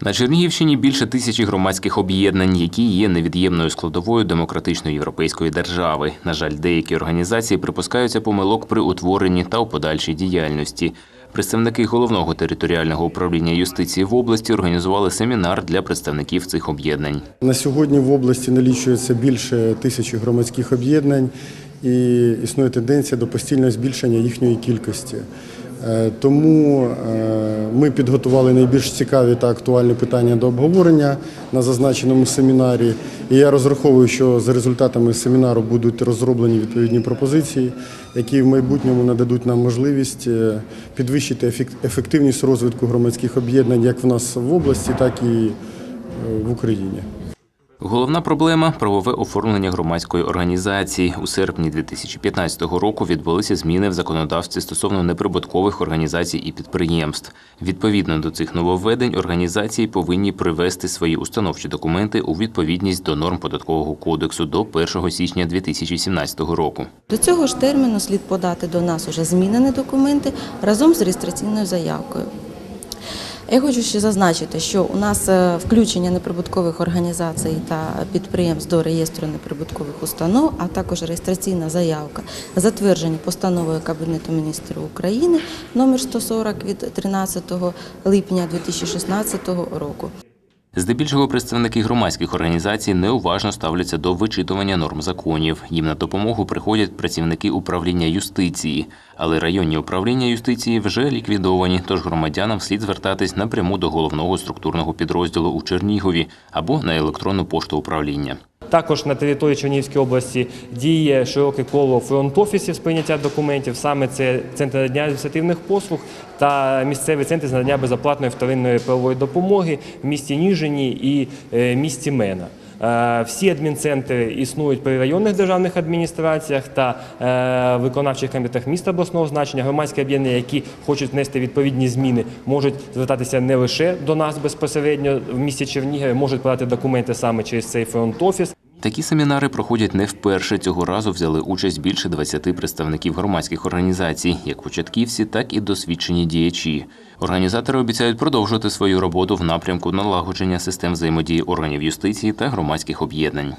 На Чернігівщині більше тисячі громадських об'єднань, які є невід'ємною складовою демократичної європейської держави. На жаль, деякі організації припускаються помилок при утворенні та у подальшій діяльності. Представники головного територіального управління юстиції в області організували семінар для представників цих об'єднань. На сьогодні в області налічується більше тисячі громадських об'єднань і існує тенденція до постійного збільшення їхньої кількості. Е, Тому е, ми підготували найбільш цікаві та актуальні питання до обговорення на зазначеному семінарі. І я розраховую, що за результатами семінару будуть розроблені відповідні пропозиції, які в майбутньому нададуть нам можливість е, підвищити ефект- ефективність розвитку громадських об'єднань як в нас в області, так і в Україні. Головна проблема правове оформлення громадської організації. У серпні 2015 року відбулися зміни в законодавстві стосовно неприбуткових організацій і підприємств. Відповідно до цих нововведень, організації повинні привести свої установчі документи у відповідність до норм податкового кодексу до 1 січня 2017 року. До цього ж терміну слід подати до нас уже змінені документи разом з реєстраційною заявкою. Я хочу ще зазначити, що у нас е, включення неприбуткових організацій та підприємств до реєстру неприбуткових установ, а також реєстраційна заявка, затверджені постановою Кабінету міністрів України номер 140 від 13 липня 2016 року. Здебільшого представники громадських організацій неуважно ставляться до вичитування норм законів. Їм на допомогу приходять працівники управління юстиції, але районні управління юстиції вже ліквідовані, тож громадянам слід звертатись напряму до головного структурного підрозділу у Чернігові або на електронну пошту управління. Також на території Чернігівської області діє широке коло фронт-офісів з прийняття документів. Саме це центр надання адміністративних послуг та місцевий центр з надання безоплатної вторинної правової допомоги в місті Ніжині і е, місті Мена. Е, Всі адмінцентри існують при районних державних адміністраціях та е, виконавчих комітетах міста обласного значення. Громадські об'єднання, які хочуть внести відповідні зміни, можуть звертатися не лише до нас безпосередньо в місті Чернігові, можуть подати документи саме через цей фронт-офіс. Такі семінари проходять не вперше. Цього разу взяли участь більше 20 представників громадських організацій, як початківці, так і досвідчені діячі. Організатори обіцяють продовжувати свою роботу в напрямку налагодження систем взаємодії органів юстиції та громадських об'єднань.